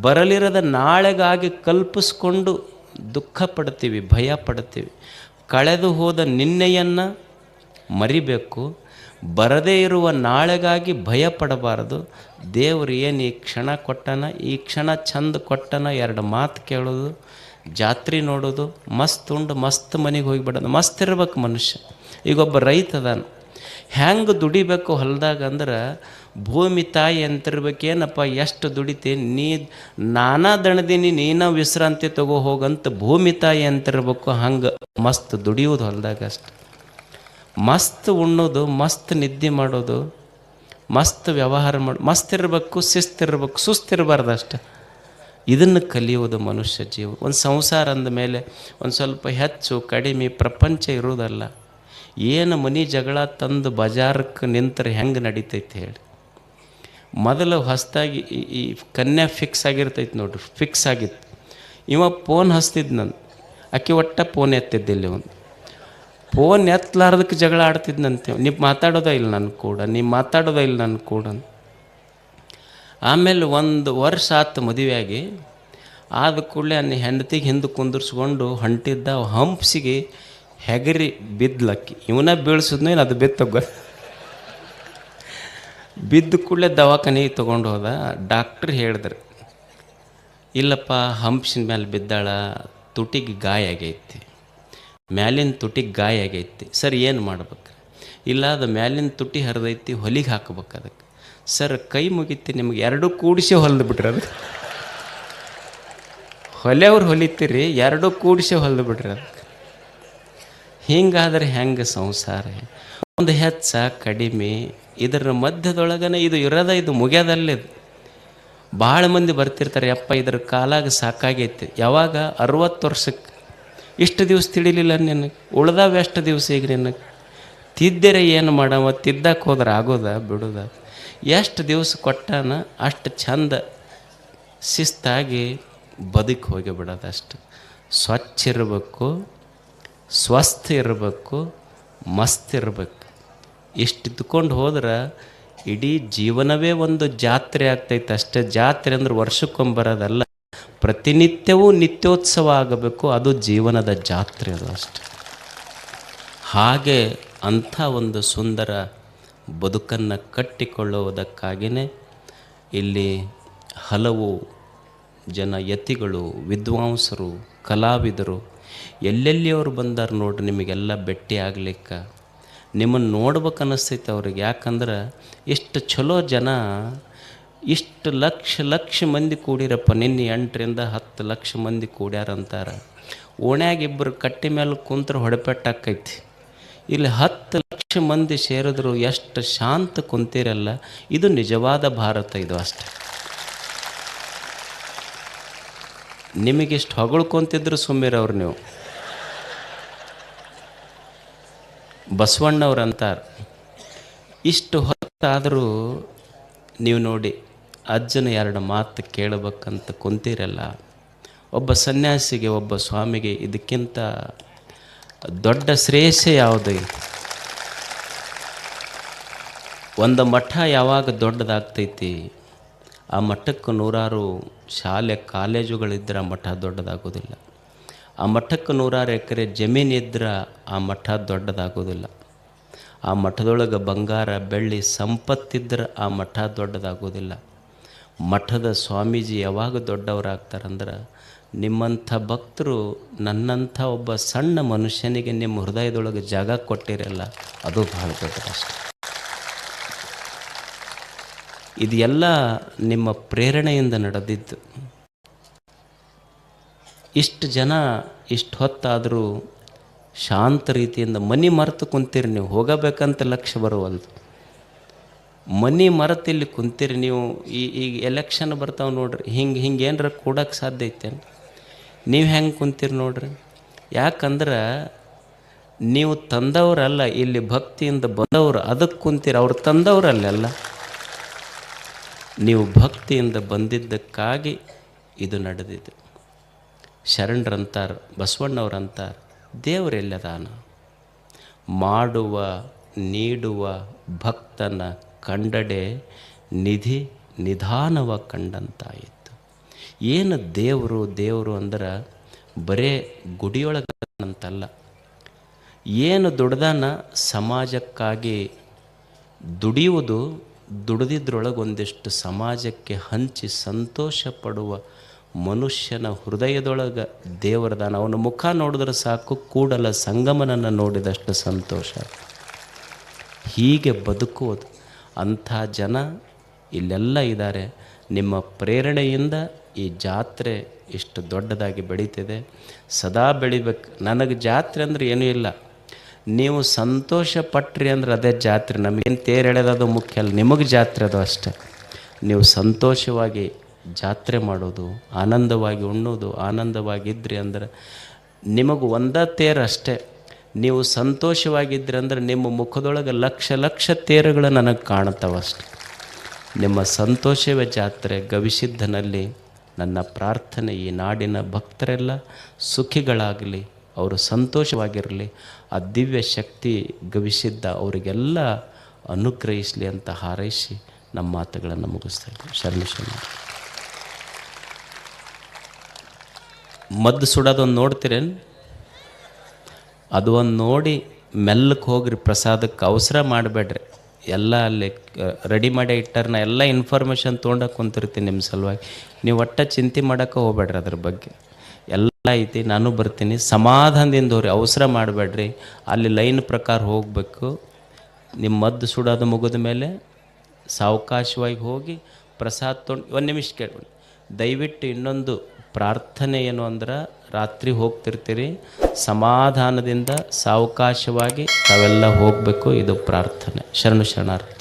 ಬರಲಿರದ ನಾಳೆಗಾಗಿ ಕಲ್ಪಿಸ್ಕೊಂಡು ದುಃಖ ಪಡ್ತೀವಿ, ಭಯ ಪಡ್ತೀವಿ. ಕಳೆದು ಹೋದ ನಿನ್ನೆಯನ್ನು ಮರಿಬೇಕು, ಬರದೇ ಇರುವ ನಾಳೆಗಾಗಿ ಭಯ ಪಡಬಾರದು. ದೇವರು ಏನು ಈ ಕ್ಷಣ ಕೊಟ್ಟನ, ಈ ಕ್ಷಣ ಚಂದ ಕೊಟ್ಟನ ಎರಡು ಮಾತು ಕೇಳೋದು, ಜಾತ್ರೆ ನೋಡೋದು, ಮಸ್ತ್ ಉಂಡು, ಮಸ್ತ್ ಮನೆಗೆ ಹೋಗಿಬಿಡೋದು, ಮಸ್ತ್ ಇರ್ಬೇಕು ಮನುಷ್ಯ. ಈಗೊಬ್ಬ ರೈತ ಅದಾನ. ಹೆಂಗೆ ದುಡಿಬೇಕು ಹೊಲದಾಗ ಅಂದ್ರೆ ಭೂಮಿ ತಾಯಿ ಅಂತಿರ್ಬೇಕೇನಪ್ಪ, ಎಷ್ಟು ದುಡಿತೆ? ನೀ ನಾನಾ ದಣದೀನಿ, ನೀನ ವಿಶ್ರಾಂತಿ ತಗೋ ಹೋಗಂತ ಭೂಮಿ ತಾಯಿ ಅಂತಿರ್ಬೇಕು, ಹಂಗೆ ಮಸ್ತ್ ದುಡಿಯೋದು ಹೊಲದಾಗ ಅಷ್ಟು. ಮಸ್ತ್ ಉಣ್ಣೋದು, ಮಸ್ತ್ ನಿದ್ದೆ ಮಾಡೋದು, ಮಸ್ತ್ ವ್ಯವಹಾರ ಮಾಡಿ, ಮಸ್ತ್ ಇರಬೇಕು ಶಿಸ್ತಿರ್ಬೇಕು ಸುಸ್ತಿರಬಾರ್ದು ಅಷ್ಟೆ. ಇದನ್ನು ಕಲಿಯೋದು ಮನುಷ್ಯ ಜೀವ. ಒಂದು ಸಂಸಾರ ಅಂದ ಮೇಲೆ ಒಂದು ಸ್ವಲ್ಪ ಹೆಚ್ಚು, ಕಡಿಮೆ ಪ್ರಪಂಚ ಇರೋದಲ್ಲ ಏನು ಮನೆ ಜಗಳ ತಂದು ಬಜಾರಕ್ಕೆ ನಿಂತರೆ ಹೆಂಗೆ ನಡೀತೈತೆ ಹೇಳಿ. ಮೊದಲು ಹೊಸದಾಗಿ ಈ ಕನ್ಯಾ ಫಿಕ್ಸ್ ಆಗಿರ್ತೈತೆ ನೋಡ್ರಿ ಫಿಕ್ಸ್ ಆಗಿತ್ತು. ಇವ ಫೋನ್ ಹಸ್ತಿದ್ದು ನಾನು. ಆಕೆ ಒಟ್ಟ ಫೋನ್ ಎತ್ತಿದ್ದಿಲ್ಲ ಒಂದು. ಫೋನ್ ಎತ್ತಲಾರ್ದಕ್ಕೆ ಜಗಳ ಆಡ್ತಿದ್ನಂತೆ. ನೀವು ಮಾತಾಡೋದ ಇಲ್ಲ ನನ್ನ ಕೂಡ, ನೀವು ಮಾತಾಡೋದ ಇಲ್ಲ ನನ್ನ ಕೂಡ. ಆಮೇಲೆ ಒಂದು ವರ್ಷ ಆತು ಮದುವೆಯಾಗಿ. ಆದ ಕೂಡಲೇ ಅನ್ನ ಹೆಂಡತಿಗೆ ಹಿಂದೆ ಕುಂದಿರ್ಸ್ಕೊಂಡು ಹೊಂಟಿದ್ದ ಹಂಪ್ಸಿಗೆ ಹೆಗರಿ ಬಿದ್ದಲಕ್ಕಿ ಇವನ ಬೀಳ್ಸಿದ್ನು ಏನು ಅದು ಬಿತ್ತಗ? ಬಿದ್ದ ಕೂಡಲೇ ದವಾಖಾನೆಗೆ ತೊಗೊಂಡು ಹೋದ. ಡಾಕ್ಟ್ರ್ ಹೇಳಿದ್ರು, ಇಲ್ಲಪ್ಪ, ಹಂಪ್ಸಿನ ಮೇಲೆ ಬಿದ್ದಾಳ, ತುಟಿಗೆ ಗಾಯ ಆಗೈತಿ. ಮ್ಯಾಲಿನ ತುಟಿಗೆ ಗಾಯ ಆಗೈತಿ. ಸರ್, ಏನು ಮಾಡ್ಬೇಕು? ಇಲ್ಲ, ಅದು ಮ್ಯಾಲಿನ ತುಟಿ ಹರಿದೈತಿ, ಹೊಲಿಗೆ ಹಾಕ್ಬೇಕು ಅದಕ್ಕೆ. ಸರ್, ಕೈ ಮುಗಿತಿ, ನಿಮ್ಗೆ ಎರಡೂ ಕೂಡಿಸಿ ಹೊಲ್ದು ಬಿಟ್ರಿ ಅದು ಹೊಲೆಯವ್ರು ಹೊಲಿತೀರಿ, ಎರಡೂ ಕೂಡಿಸಿ ಹೊಲ್ದು ಬಿಟ್ರಿ ಅದಕ್ಕೆ ಹಿಂಗಾದ್ರೆ ಹೆಂಗೆ ಸಂಸಾರ? ಒಂದು ಹೆಚ್ಚ, ಕಡಿಮೆ, ಇದರ ಮಧ್ಯದೊಳಗನೆ ಇದು ಇರೋದ, ಇದು ಮುಗ್ಯದಲ್ಲಿದು ಭಾಳ ಮಂದಿ ಬರ್ತಿರ್ತಾರೆ, ಯಪ್ಪ, ಇದ್ರ ಕಾಲಾಗ ಸಾಕಾಗೈತಿ. ಯಾವಾಗ? ಅರುವತ್ತು ವರ್ಷಕ್ಕೆ ಇಷ್ಟು ದಿವಸ ತಿಳಿಲಿಲ್ಲ ನಿನಗೆ. ಉಳ್ದಾವ ಎಷ್ಟು ದಿವಸ ಈಗ ನಿನಗೆ? ತಿದ್ದರೆ ಏನು ಮಾಡವ? ತಿದ್ದಕ್ಕೆ ಹೋದ್ರೆ ಆಗೋದ, ಬಿಡೋದ? ಎಷ್ಟು ದಿವಸ ಕೊಟ್ಟಾನ, ಅಷ್ಟು ಚಂದ ಶಿಸ್ತಾಗಿ ಬದುಕಿ ಹೋಗಿ ಬಿಡೋದು ಅಷ್ಟು ಸ್ವಚ್ಛ ಇರಬೇಕು ಸ್ವಸ್ಥ ಇರಬೇಕು, ಮಸ್ತ್ ಇರಬೇಕು. ಇಷ್ಟು ಇದ್ಕೊಂಡು ಹೋದ್ರೆ ಇಡೀ ಜೀವನವೇ ಒಂದು ಜಾತ್ರೆ ಆಗ್ತೈತೆ. ಅಷ್ಟೇ ಜಾತ್ರೆ ಅಂದ್ರೆ ವರ್ಷಕ್ಕೊಂಬರೋದಲ್ಲ. ಪ್ರತಿನಿತ್ಯವೂ ನಿತ್ಯೋತ್ಸವ ಆಗಬೇಕು. ಅದು ಜೀವನದ ಜಾತ್ರೆ ಅದು ಅಷ್ಟೆ. ಹಾಗೆ ಅಂಥ ಒಂದು ಸುಂದರ ಬದುಕನ್ನು ಕಟ್ಟಿಕೊಳ್ಳುವುದಕ್ಕಾಗಿಯೇ ಇಲ್ಲಿ ಹಲವು ಜನ ಯತಿಗಳು, ವಿದ್ವಾಂಸರು, ಕಲಾವಿದರು ಎಲ್ಲೆಲ್ಲಿ ಅವ್ರು ಬಂದಾರ ನೋಡ್ರಿ, ನಿಮಗೆಲ್ಲ ಭೇಟಿ ಆಗ್ಲಿಕ್ಕೆ. ನಿಮ್ಮನ್ನು ನೋಡ್ಬೇಕು ಅನ್ನಿಸ್ತೈತೆ ಅವ್ರಿಗೆ. ಯಾಕಂದ್ರೆ ಇಷ್ಟು ಚಲೋ ಜನ, ಇಷ್ಟು ಲಕ್ಷ ಲಕ್ಷ ಮಂದಿ ಕೂಡಿರಪ್ಪ. ನಿನ್ನೆ ಎಂಟರಿಂದ ಹತ್ತು ಲಕ್ಷ ಮಂದಿ ಕೂಡ್ಯಾರಂತಾರೆ ಓಣ್ಯಾಗ ಇಬ್ಬರು ಕಟ್ಟಿ ಮೇಲೆ ಕುಂತ್ರೆ ಹೊಡೆಪೆಟ್ಟಾಕೈತಿ ಇಲ್ಲಿ ಹತ್ತು ಲಕ್ಷ ಮಂದಿ ಸೇರಿದ್ರು ಎಷ್ಟು ಶಾಂತ ಕುಂತಿರಲ್ಲ. ಇದು ನಿಜವಾದ ಭಾರತ ಇದು ಅಷ್ಟೆ. ನಿಮಗಿಷ್ಟು ಹೊಗಳ್ಕೊಂತಿದ್ರು ಸುಮ್ಮಿರವ್ರು ನೀವು? ಬಸವಣ್ಣವ್ರು ಅಂತಾರೆ. ಇಷ್ಟು ಹೊತ್ತಾದರೂ ನೀವು ನೋಡಿ ಅಜ್ಜನ ಎರಡು ಮಾತು ಕೇಳಬೇಕಂತ ಕುಂತೀರಲ್ಲ, ಒಬ್ಬ ಸನ್ಯಾಸಿಗೆ ಒಬ್ಬ ಸ್ವಾಮಿಗೆ ಇದಕ್ಕಿಂತ ದೊಡ್ಡ ಶ್ರೇಯಸ್ಸ ಯಾವುದು. ಒಂದು ಮಠ ಯಾವಾಗ ದೊಡ್ಡದಾಗ್ತೈತಿ? ಆ ಮಠಕ್ಕೆ ನೂರಾರು ಶಾಲೆ ಕಾಲೇಜುಗಳಿದ್ದರೆ ಮಠ ದೊಡ್ಡದಾಗೋದಿಲ್ಲ ಆ ಮಠಕ್ಕೆ ನೂರಾರು ಎಕರೆ ಜಮೀನು ಜಮೀನಿದ್ರೆ ಆ ಮಠ ದೊಡ್ಡದಾಗೋದಿಲ್ಲ ಆ ಮಠದೊಳಗೆ ಬಂಗಾರ, ಬೆಳ್ಳಿ, ಸಂಪತ್ತಿದ್ರೆ ಆ ಮಠ ದೊಡ್ಡದಾಗೋದಿಲ್ಲ ಮಠದ ಸ್ವಾಮೀಜಿ ಯಾವಾಗ ದೊಡ್ಡವರಾಗ್ತಾರಂದ್ರೆ, ನಿಮ್ಮಂಥ ಭಕ್ತರು ನನ್ನಂಥ ಒಬ್ಬ ಸಣ್ಣ ಮನುಷ್ಯನಿಗೆ ನಿಮ್ಮ ಹೃದಯದೊಳಗೆ ಜಾಗ ಕೊಟ್ಟಿರಲ್ಲ, ಅದು ಬಹಳ ಇದೆಲ್ಲ ನಿಮ್ಮ ಪ್ರೇರಣೆಯಿಂದ ನಡೆದಿದ್ದು. ಇಷ್ಟು ಜನ, ಇಷ್ಟು ಹೊತ್ತಾದರೂ ಶಾಂತ ರೀತಿಯಿಂದ ಮನಿ ಮರೆತು ಕುಂತೀರಿ ನೀವು, ಹೋಗಬೇಕಂತ ಲಕ್ಷ್ಯ ಬರುವಲ್ದು. ಮನಿ ಮರೆತು ಇಲ್ಲಿ ಕುಂತೀರಿ ನೀವು, ಈ ಈಗ ಎಲೆಕ್ಷನ್ ಬರ್ತಾವೆ ನೋಡ್ರಿ, ಹಿಂಗೆ ಹಿಂಗೆ ಏನಾರ ಕೂಡಕ್ಕೆ ಸಾಧ್ಯ ಐತೆ ನೀವು ಹೆಂಗೆ ಕುಂತೀರಿ ನೋಡ್ರಿ? ಯಾಕಂದ್ರೆ ನೀವು ತಂದವರಲ್ಲ, ಇಲ್ಲಿ ಭಕ್ತಿಯಿಂದ ಬಂದವರು ಅದಕ್ಕೆ ಕುಂತೀರಿ, ಅವ್ರು ತಂದವರಲ್ಲ ನೀವು ಭಕ್ತಿಯಿಂದ ಬಂದಿದ್ದಕ್ಕಾಗಿ ಇದು ನಡೆದಿದೆ. ಶರಣರಂತಾರೆ, ಬಸವಣ್ಣವ್ರಂತಾರೆ ದೇವರೆಲ್ಲದಾನ ಮಾಡುವ, ನೀಡುವ ಭಕ್ತನ ಕಂಡಡೆ ನಿಧಿ ನಿಧಾನವ ಕಂಡಂತಾಯಿತು ಏನು ದೇವರು ದೇವರು ಅಂದ್ರೆ ಬರೇ ಗುಡಿಯೊಳಗಂತಲ್ಲ. ಏನು ದುಡ್ದಾನ ಸಮಾಜಕ್ಕಾಗಿ ದುಡಿಯುವುದು ದುಡಿದಿದ್ರೊಳಗೆ ಒಂದಿಷ್ಟು ಸಮಾಜಕ್ಕೆ ಹಂಚಿ ಸಂತೋಷ ಪಡುವ ಮನುಷ್ಯನ ಹೃದಯದೊಳಗೆ ದೇವರದಾನ ಅವನ ಮುಖ ನೋಡಿದ್ರೆ ಸಾಕು, ಕೂಡಲ ಸಂಗಮನನ್ನು ನೋಡಿದಷ್ಟು ಸಂತೋಷ. ಹೀಗೆ ಬದುಕುವುದು. ಅಂಥ ಜನ ಇಲ್ಲೆಲ್ಲ ಇದ್ದಾರೆ. ನಿಮ್ಮ ಪ್ರೇರಣೆಯಿಂದ ಈ ಜಾತ್ರೆ ಇಷ್ಟು ದೊಡ್ಡದಾಗಿ ಬೆಳೀತಿದೆ. ಸದಾ ಬೆಳಿಬೇಕು. ನನಗೆ ಜಾತ್ರೆ ಅಂದರೆ ಏನೂ ಇಲ್ಲ. ನೀವು ಸಂತೋಷ ಪಟ್ರಿ ಅಂದ್ರೆ ಅದೇ ಜಾತ್ರೆ. ನಮಗೇನು ತೇರು ಎಳೆಯೋದು ಮುಖ್ಯ ಅಲ್ಲ, ನಿಮಗೆ ಜಾತ್ರೆ ಅದು ಅಷ್ಟೆ. ನೀವು ಸಂತೋಷವಾಗಿ ಜಾತ್ರೆ ಮಾಡೋದು, ಆನಂದವಾಗಿ ಉಣ್ಣೋದು, ಆನಂದವಾಗಿದ್ರಿ ಅಂದ್ರೆ ನಿಮಗೆ ಒಂದೇ ತೇರು ಅಷ್ಟೇ. ನೀವು ಸಂತೋಷವಾಗಿದ್ದರೆ ಅಂದ್ರೆ ನಿಮ್ಮ ಮುಖದೊಳಗೆ ಲಕ್ಷ ಲಕ್ಷ ತೇರುಗಳು ನನಗೆ ಕಾಣ್ತಾವಷ್ಟೆ ನಿಮ್ಮ ಸಂತೋಷವೇ ಜಾತ್ರೆ, ಗವಿಸಿದ್ಧನಲ್ಲಿ ನನ್ನ ಪ್ರಾರ್ಥನೆ ಈ ನಾಡಿನ ಭಕ್ತರೆಲ್ಲ ಸುಖಿಗಳಾಗಲಿ, ಅವರು ಸಂತೋಷವಾಗಿರಲಿ ಆ ದಿವ್ಯ ಶಕ್ತಿ ಗವಿಸಿದ್ದ ಅವರಿಗೆಲ್ಲ ಅನುಗ್ರಹಿಸಲಿ ಅಂತ ಹಾರೈಸಿ ನಮ್ಮ ಮಾತುಗಳನ್ನು ಮುಗಿಸ್ತಾ ಇದ್ದೀವಿ. ಶರಣ ಶರಣ. ಮದ್ದು ಸುಡೋದೊಂದು ನೋಡ್ತೀರೇನು? ಅದು ಒಂದು ನೋಡಿ ಮೆಲ್ಲಕ್ಕೆ ಹೋಗ್ರಿ, ಪ್ರಸಾದಕ್ಕೆ ಅವಸರ ಮಾಡಬೇಡ್ರಿ. ಎಲ್ಲ ಅಲ್ಲಿ ರೆಡಿ ಮಾಡಿ ಇಟ್ಟಾರ ನಾ ಎಲ್ಲ ಇನ್ಫಾರ್ಮೇಷನ್ ತೊಗೊಂಡಾಗ ಕುಂತಿರ್ತೀನಿ ನಿಮ್ಮ ಸಲುವಾಗಿ. ನೀವು ಒಟ್ಟ ಚಿಂತೆ ಮಾಡೋಕ್ಕೆ ಹೋಗ್ಬೇಡ್ರಿ ಅದ್ರ ಬಗ್ಗೆ. ಎಲ್ಲ ಐತಿ, ನಾನು ಬರ್ತೀನಿ. ಸಮಾಧಾನದಿಂದ ಹೋಗ್ರಿ, ಅವಸರ ಮಾಡಬೇಡ್ರಿ. ಅಲ್ಲಿ ಲೈನ್ ಪ್ರಕಾರ ಹೋಗಬೇಕು. ನಿಮ್ಮ ಮದ್ದು ಸುಡೋದು ಮುಗಿದ ಮೇಲೆ ಸಾವಕಾಶವಾಗಿ ಹೋಗಿ ಪ್ರಸಾದ ತೊಗೊಂಡು ಒಂದು ನಿಮಿಷ ಕೇಳ್ಕೊಂಡು ದಯವಿಟ್ಟು ಇನ್ನೊಂದು ಪ್ರಾರ್ಥನೆ ಏನು ಅಂದ್ರೆ, ರಾತ್ರಿ ಹೋಗ್ತಿರ್ತೀರಿ. ಸಮಾಧಾನದಿಂದ ಸಾವಕಾಶವಾಗಿ ತಾವೆಲ್ಲ ಹೋಗಬೇಕು, ಇದು ಪ್ರಾರ್ಥನೆ. ಶರಣು ಶರಣಾರ್ಥಿ.